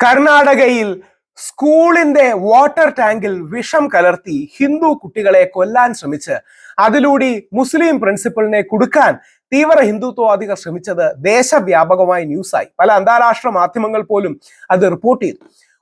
കർണാടകയിൽ സ്കൂളിന്റെ വാട്ടർ ടാങ്കിൽ വിഷം കലർത്തി ഹിന്ദു കുട്ടികളെ കൊല്ലാൻ ശ്രമിച്ച് അതിലൂടെ മുസ്ലിം പ്രിൻസിപ്പളിനെ കുടുക്കാൻ തീവ്ര ഹിന്ദുത്വവാദികൾ ശ്രമിച്ചത് ദേശവ്യാപകമായ ന്യൂസായി. പല അന്താരാഷ്ട്ര മാധ്യമങ്ങൾ പോലും അത് റിപ്പോർട്ട് ചെയ്തു.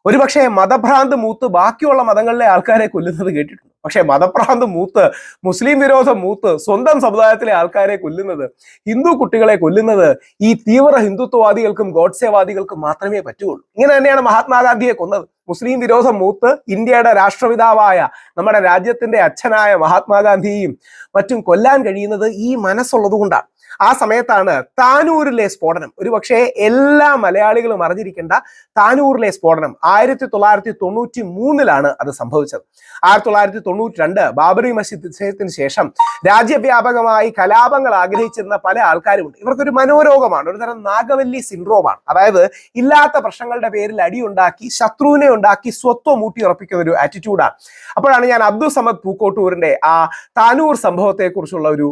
ഒരുപക്ഷെ മതഭ്രാന്ത് മൂത്ത് ബാക്കിയുള്ള മതങ്ങളിലെ ആൾക്കാരെ കൊല്ലുന്നത് കേട്ടിട്ടുണ്ട്. പക്ഷെ മതഭ്രാന്ത് മൂത്ത് മുസ്ലിം വിരോധം മൂത്ത് സ്വന്തം സമുദായത്തിലെ ആൾക്കാരെ കൊല്ലുന്നത് ഹിന്ദു കുട്ടികളെ കൊല്ലുന്നത് ഈ തീവ്ര ഹിന്ദുത്വവാദികൾക്കും ഗോഡ്സേവാദികൾക്കും മാത്രമേ പറ്റുകയുള്ളൂ. ഇങ്ങനെ തന്നെയാണ് മഹാത്മാഗാന്ധിയെ കൊന്നത്. മുസ്ലിം വിരോധം മൂത്ത് ഇന്ത്യയുടെ രാഷ്ട്രപിതാവായ നമ്മുടെ രാജ്യത്തിന്റെ അച്ഛനായ മഹാത്മാഗാന്ധിയെയും മറ്റും കൊല്ലാൻ കഴിയുന്നത് ഈ മനസ്സുള്ളത് കൊണ്ടാണ് ആ സമയത്താണ് താനൂരിലെ സ്ഫോടനം. ഒരുപക്ഷെ എല്ലാ മലയാളികളും അറിഞ്ഞിരിക്കേണ്ട താനൂരിലെ സ്ഫോടനം ആയിരത്തി തൊള്ളായിരത്തി തൊണ്ണൂറ്റി മൂന്നിലാണ് അത് സംഭവിച്ചത്. ആയിരത്തി തൊള്ളായിരത്തി തൊണ്ണൂറ്റി രണ്ട് ബാബറി മസ്ജിദ് വിഷയത്തിന് ശേഷം രാജ്യവ്യാപകമായി കലാപങ്ങൾ ആഗ്രഹിച്ചിരുന്ന പല ആൾക്കാരുമുണ്ട്. ഇവർക്കൊരു മനോരോഗമാണ് ഒരുതരം നാഗവല്ലി സിൻഡ്രോമാണ്. അതായത് ഇല്ലാത്ത പ്രശ്നങ്ങളുടെ പേരിൽ അടിയുണ്ടാക്കി ശത്രുവിനെ ഉണ്ടാക്കി സ്വത്വം ഊട്ടി ഉറപ്പിക്കുന്ന ഒരു ആറ്റിറ്റ്യൂഡാണ് അപ്പോഴാണ് ഞാൻ അബ്ദുൾ സമദ് പൂക്കോട്ടൂരിന്റെ ആ താനൂർ സംഭവത്തെക്കുറിച്ചുള്ള ഒരു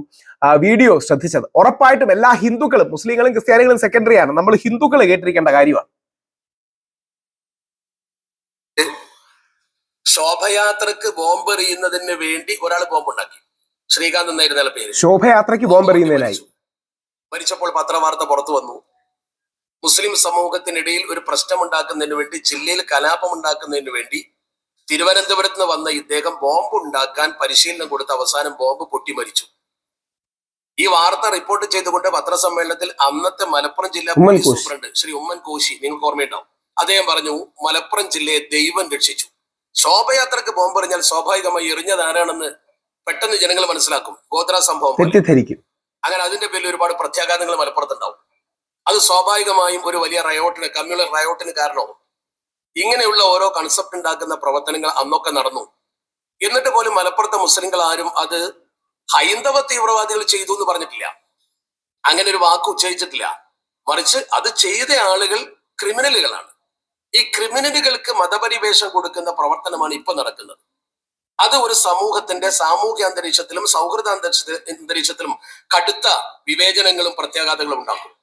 വീഡിയോ ശ്രദ്ധിച്ചത്. ഉറപ്പായിട്ടും എല്ലാ ഹിന്ദുക്കളും മുസ്ലിങ്ങളും ക്രിസ്ത്യാനികളും സെക്കൻഡറി ആണ്. നമ്മൾ ഹിന്ദുക്കൾ കേട്ടിരിക്കേണ്ട കാര്യമാണ്. ശോഭയാത്രക്ക് ബോംബ് എറിയുന്നതിന് വേണ്ടി ഒരാൾ ബോംബ് ഉണ്ടാക്കി ശ്രീകാന്ത് എന്നായിരുന്ന പേര്. ശോഭയാത്രയ്ക്ക് ബോംബ് എറിയുന്നതിനായി മരിച്ചു. മരിച്ചപ്പോൾ പത്രവാർത്ത പുറത്തു വന്നു. മുസ്ലിം സമൂഹത്തിനിടയിൽ ഒരു പ്രശ്നം പ്രശ്നമുണ്ടാക്കുന്നതിന് വേണ്ടി ജില്ലയിൽ കലാപം ഉണ്ടാക്കുന്നതിന് വേണ്ടി തിരുവനന്തപുരത്ത് നിന്ന് വന്ന ഇദ്ദേഹം ബോംബ് ഉണ്ടാക്കാൻ പരിശീലനം കൊടുത്ത് അവസാനം ബോംബ് പൊട്ടി മരിച്ചു. ഈ വാർത്ത റിപ്പോർട്ട് ചെയ്തുകൊണ്ട് പത്രസമ്മേളനത്തിൽ അന്നത്തെ മലപ്പുറം ജില്ലാ പോലീസ് സൂപ്രണ്ട് ശ്രീ ഉമ്മൻ കോശി നിങ്ങൾക്ക് ഓർമ്മയുണ്ടാവും അദ്ദേഹം പറഞ്ഞു മലപ്പുറം ജില്ലയെ ദൈവം രക്ഷിച്ചു. ശോഭയാത്രക്ക് ബോംബെറിഞ്ഞാൽ സ്വാഭാവികമായി എറിഞ്ഞത് ആരാണെന്ന് പെട്ടെന്ന് ജനങ്ങൾ മനസ്സിലാക്കും. ഗോത്ര സംഭവം. തെറ്റിദ്ധരിക്കും. അങ്ങനെ അതിന്റെ പേരിൽ ഒരുപാട് പ്രത്യാഘാതങ്ങൾ മലപ്പുറത്തുണ്ടാവും. അത് സ്വാഭാവികമായും ഒരു വലിയ റയോട്ടിന് കമ്മ്യൂണൽ റയോട്ടിന് കാരണവും. ഇങ്ങനെയുള്ള ഓരോ കൺസെപ്റ്റ് ഉണ്ടാക്കുന്ന പ്രവർത്തനങ്ങൾ അന്നൊക്കെ നടന്നു. എന്നിട്ട് പോലും മലപ്പുറത്തെ മുസ്ലിങ്ങൾ ആരും അത് ഹൈന്ദവ തീവ്രവാദികൾ ചെയ്തു എന്ന് പറഞ്ഞിട്ടില്ല. അങ്ങനെ ഒരു വാക്ക് ഉച്ചരിച്ചിട്ടില്ല. മറിച്ച് അത് ചെയ്ത ആളുകൾ ക്രിമിനലുകളാണ്. ഈ ക്രിമിനലുകൾക്ക് മതപരിവേഷം കൊടുക്കുന്ന പ്രവർത്തനമാണ് ഇപ്പൊ നടക്കുന്നത്. അത് ഒരു സമൂഹത്തിന്റെ സാമൂഹ്യ അന്തരീക്ഷത്തിലും സൗഹൃദ അന്തരീക്ഷ- അന്തരീക്ഷത്തിലും കടുത്ത വിവേചനങ്ങളും പ്രത്യാഘാതങ്ങളും ഉണ്ടാക്കും.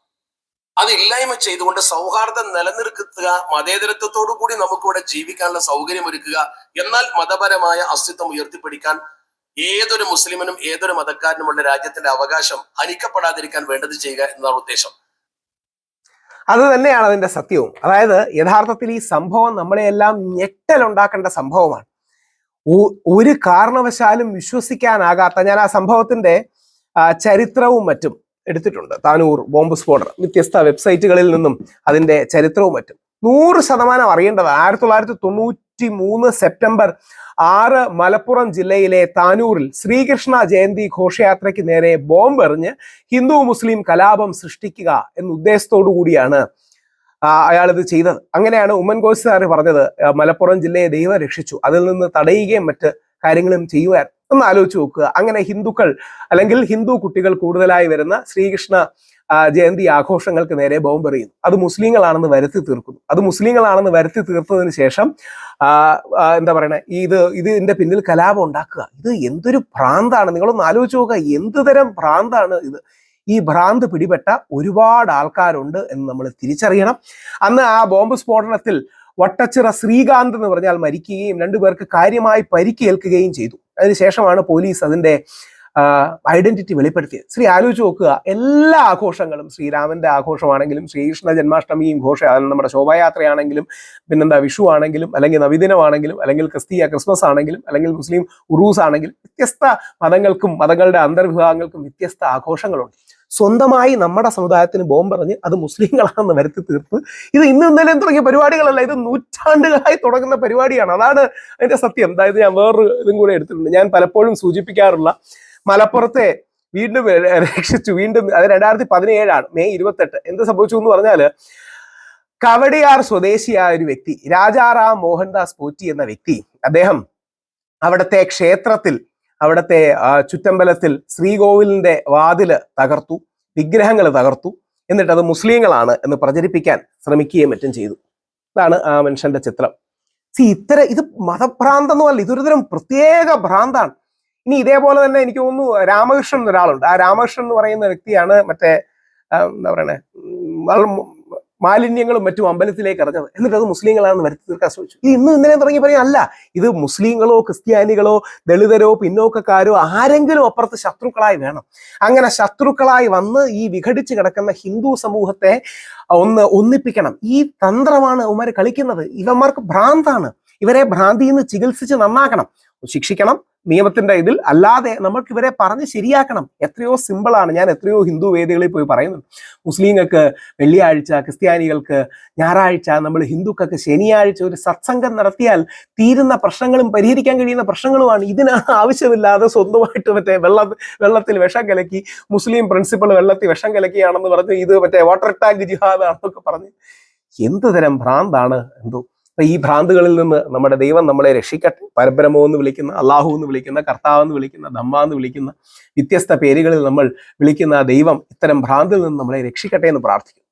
അത് ഇല്ലായ്മ ചെയ്തുകൊണ്ട് സൗഹാർദ്ദം നിലനിർത്തുക മതേതരത്വത്തോടു കൂടി നമുക്കിവിടെ ജീവിക്കാനുള്ള സൗകര്യം ഒരുക്കുക എന്നാൽ മതപരമായ അസ്തിത്വം ഉയർത്തിപ്പിടിക്കാൻ ഏതൊരു മുസ്ലിമിനും ഏതൊരു മതക്കാരനുമുള്ള രാജ്യത്തിന്റെ അവകാശം ഹനിക്കപ്പെടാതിരിക്കാൻ വേണ്ടത് ചെയ്യുക എന്നതാണ് ഉദ്ദേശം. അത് തന്നെയാണ് അതിന്റെ സത്യവും. അതായത് യഥാർത്ഥത്തിൽ ഈ സംഭവം നമ്മളെല്ലാം ഞെട്ടലുണ്ടാക്കേണ്ട സംഭവമാണ്. ഒരു കാരണവശാലും വിശ്വസിക്കാനാകാത്ത ഞാൻ ആ സംഭവത്തിന്റെ ചരിത്രവും മറ്റും എടുത്തിട്ടുണ്ട്. താനൂർ ബോംബ് സ്ഫോടനം വ്യത്യസ്ത വെബ്സൈറ്റുകളിൽ നിന്നും അതിന്റെ ചരിത്രവും മറ്റും. നൂറ് ശതമാനം അറിയേണ്ടത് ആയിരത്തി തൊള്ളായിരത്തി തൊണ്ണൂറ്റി മൂന്ന് സെപ്റ്റംബർ ആറ് മലപ്പുറം ജില്ലയിലെ താനൂരിൽ ശ്രീകൃഷ്ണ ജയന്തി ഘോഷയാത്രയ്ക്ക് നേരെ ബോംബ് എറിഞ്ഞ് ഹിന്ദു മുസ്ലിം കലാപം സൃഷ്ടിക്കുക എന്ന ഉദ്ദേശത്തോടു കൂടിയാണ് അയാൾ ഇത് ചെയ്തത്. അങ്ങനെയാണ് ഉമ്മൻ കോശി സാറ് പറഞ്ഞത് മലപ്പുറം ജില്ലയെ ദൈവം രക്ഷിച്ചു അതിൽ നിന്ന് തടയുകയും മറ്റ് കാര്യങ്ങളും ചെയ്യുവാൻ. ഒന്ന് ആലോചിച്ച് നോക്കുക. അങ്ങനെ ഹിന്ദുക്കൾ അല്ലെങ്കിൽ ഹിന്ദു കുട്ടികൾ കൂടുതലായി വരുന്ന ശ്രീകൃഷ്ണ ജയന്തി ആഘോഷങ്ങൾക്ക് നേരെ ബോംബെറിയുന്നു അത് മുസ്ലിങ്ങളാണെന്ന് വരുത്തി തീർക്കുന്നു. അത് മുസ്ലിങ്ങളാണെന്ന് വരുത്തി തീർത്തതിന് ശേഷം എന്താ പറയണ ഇത് ഇതിന്റെ പിന്നിൽ കലാപം ഉണ്ടാക്കുക. ഇത് എന്തൊരു ഭ്രാന്താണ്? നിങ്ങളൊന്ന് ആലോചിച്ച് നോക്കുക. എന്ത് തരം ഭ്രാന്താണ് ഇത്? ഈ ഭ്രാന്ത് പിടിപെട്ട ഒരുപാട് ആൾക്കാരുണ്ട് എന്ന് നമ്മൾ തിരിച്ചറിയണം. അന്ന് ആ ബോംബ് സ്ഫോടനത്തിൽ വട്ടച്ചിറ ശ്രീകാന്ത് എന്ന് പറഞ്ഞാൽ മരിക്കുകയും രണ്ടുപേർക്ക് കാര്യമായി പരിക്കേൽക്കുകയും ചെയ്തു. അതിനുശേഷമാണ് പോലീസ് അതിന്റെ ഐഡന്റിറ്റി വെളിപ്പെടുത്തിയത്. ശ്രീ ആലോചിച്ച് നോക്കുക. എല്ലാ ആഘോഷങ്ങളും ശ്രീരാമന്റെ ആഘോഷമാണെങ്കിലും ശ്രീകൃഷ്ണ ജന്മാഷ്ടമിയും ഘോഷ നമ്മുടെ ശോഭായാത്രയാണെങ്കിലും പിന്നെന്താ വിഷു ആണെങ്കിലും അല്ലെങ്കിൽ നവീദിനമാണെങ്കിലും അല്ലെങ്കിൽ ക്രിസ്തീയ ക്രിസ്മസ് ആണെങ്കിലും അല്ലെങ്കിൽ മുസ്ലിം ഉറൂസ് ആണെങ്കിലും വ്യത്യസ്ത മതങ്ങൾക്കും മതങ്ങളുടെ അന്തർവിഭാഗങ്ങൾക്കും വ്യത്യസ്ത ആഘോഷങ്ങളുണ്ട്. സ്വന്തമായി നമ്മുടെ സമുദായത്തിന് ബോംബെറിഞ്ഞ് അത് മുസ്ലിങ്ങളാണെന്ന് വരുത്തി തീർത്ത്. ഇത് ഇന്ന് ഇന്നലെയും തുടങ്ങിയ പരിപാടികളല്ല ഇത് നൂറ്റാണ്ടുകളായി തുടങ്ങുന്ന പരിപാടിയാണ്. അതാണ് അതിന്റെ സത്യം. അതായത് ഞാൻ വേറൊരു ഇതും കൂടെ എടുത്തിട്ടുണ്ട്. ഞാൻ പലപ്പോഴും സൂചിപ്പിക്കാറുള്ള മലപ്പുറത്തെ വീണ്ടും രക്ഷിച്ചു. വീണ്ടും അത് രണ്ടായിരത്തി പതിനേഴാണ് മെയ് ഇരുപത്തെട്ട്. എന്ത് സംഭവിച്ചു എന്ന് പറഞ്ഞാൽ കവടിയാർ സ്വദേശിയായ ഒരു വ്യക്തി രാജാറാം മോഹൻദാസ് പോറ്റി എന്ന വ്യക്തി അദ്ദേഹം അവിടുത്തെ ക്ഷേത്രത്തിൽ അവിടുത്തെ ചുറ്റമ്പലത്തിൽ ശ്രീകോവിലിന്റെ വാതിൽ തകർത്തു വിഗ്രഹങ്ങൾ തകർത്തു. എന്നിട്ട് അത് മുസ്ലിങ്ങളാണ് എന്ന് പ്രചരിപ്പിക്കാൻ ശ്രമിക്കുകയും മറ്റും ചെയ്തു. ഇതാണ് ആ മനുഷ്യന്റെ ചിത്രം. സി ഇത്തര ഇത് മതഭ്രാന്തെന്നല്ല ഇതൊരു തരം പ്രത്യേക ഭ്രാന്താണ്. ഇനി ഇതേപോലെ തന്നെ എനിക്ക് തോന്നുന്നു രാമകൃഷ്ണൻ ഒരാളുണ്ട് ആ രാമകൃഷ്ണൻ എന്ന് പറയുന്ന വ്യക്തിയാണ് മറ്റേ എന്താ പറയണേ? മാലിന്യങ്ങളും മറ്റും അമ്പലത്തിലേക്ക് ഇറങ്ങുന്നത് എന്നിട്ട് അത് മുസ്ലിങ്ങളാണെന്ന് വരുത്തി തീർക്കാൻ ശ്രമിച്ചു. ഇത് ഇന്ന് ഇന്നലെ തുടങ്ങി പറയാൻ അല്ല ഇത് മുസ്ലിങ്ങളോ ക്രിസ്ത്യാനികളോ ദളിതരോ പിന്നോക്കക്കാരോ ആരെങ്കിലും അപ്പുറത്ത് ശത്രുക്കളായി വേണം. അങ്ങനെ ശത്രുക്കളായി വന്ന് ഈ വിഘടിച്ച് കിടക്കുന്ന ഹിന്ദു സമൂഹത്തെ ഒന്ന് ഒന്നിപ്പിക്കണം. ഈ തന്ത്രമാണ് ഉമർ കളിക്കുന്നത്. ഇവന്മാർക്ക് ഭ്രാന്താണ്. ഇവരെ ഭ്രാന്തിയിൽ നിന്ന് ചികിത്സിച്ച് നന്നാക്കണം. ശിക്ഷിക്കണം. നിയമത്തിന്റെ ഇതിൽ അല്ലാതെ നമുക്ക് ഇവരെ പറഞ്ഞ് ശരിയാക്കണം. എത്രയോ സിമ്പിളാണ് ഞാൻ എത്രയോ ഹിന്ദു വേദികളിൽ പോയി പറയുന്നുണ്ട് മുസ്ലിങ്ങൾക്ക് വെള്ളിയാഴ്ച ക്രിസ്ത്യാനികൾക്ക് ഞായറാഴ്ച നമ്മൾ ഹിന്ദുക്കൾക്ക് ശനിയാഴ്ച ഒരു സത്സംഗം നടത്തിയാൽ തീരുന്ന പ്രശ്നങ്ങളും പരിഹരിക്കാൻ കഴിയുന്ന പ്രശ്നങ്ങളുമാണ്. ഇതിന് ആവശ്യമില്ലാതെ സ്വന്തമായിട്ട് മറ്റേ വെള്ള വെള്ളത്തിൽ വിഷം കലക്കി മുസ്ലിം പ്രിൻസിപ്പൾ വെള്ളത്തിൽ വിഷം കലക്കിയാണെന്ന് പറഞ്ഞ് ഇത് മറ്റേ വാട്ടർ ടാങ്ക് ജിഹാദാണെന്നൊക്കെ പറഞ്ഞ് എന്ത് തരം ഭ്രാന്താണ് എന്തോ? അപ്പൊ ഈ ഭ്രാന്തുകളിൽ നിന്ന് നമ്മുടെ ദൈവം നമ്മളെ രക്ഷിക്കട്ടെ. പരബ്രഹ്മോ എന്ന് വിളിക്കുന്ന അള്ളാഹു എന്ന് വിളിക്കുന്ന കർത്താവ് എന്ന് വിളിക്കുന്ന ദമ്മ എന്ന് വിളിക്കുന്ന വ്യത്യസ്ത പേരുകളിൽ നമ്മൾ വിളിക്കുന്ന ദൈവം ഇത്തരം ഭ്രാന്തിൽ നിന്ന് നമ്മളെ രക്ഷിക്കട്ടെ എന്ന് പ്രാർത്ഥിക്കുന്നു.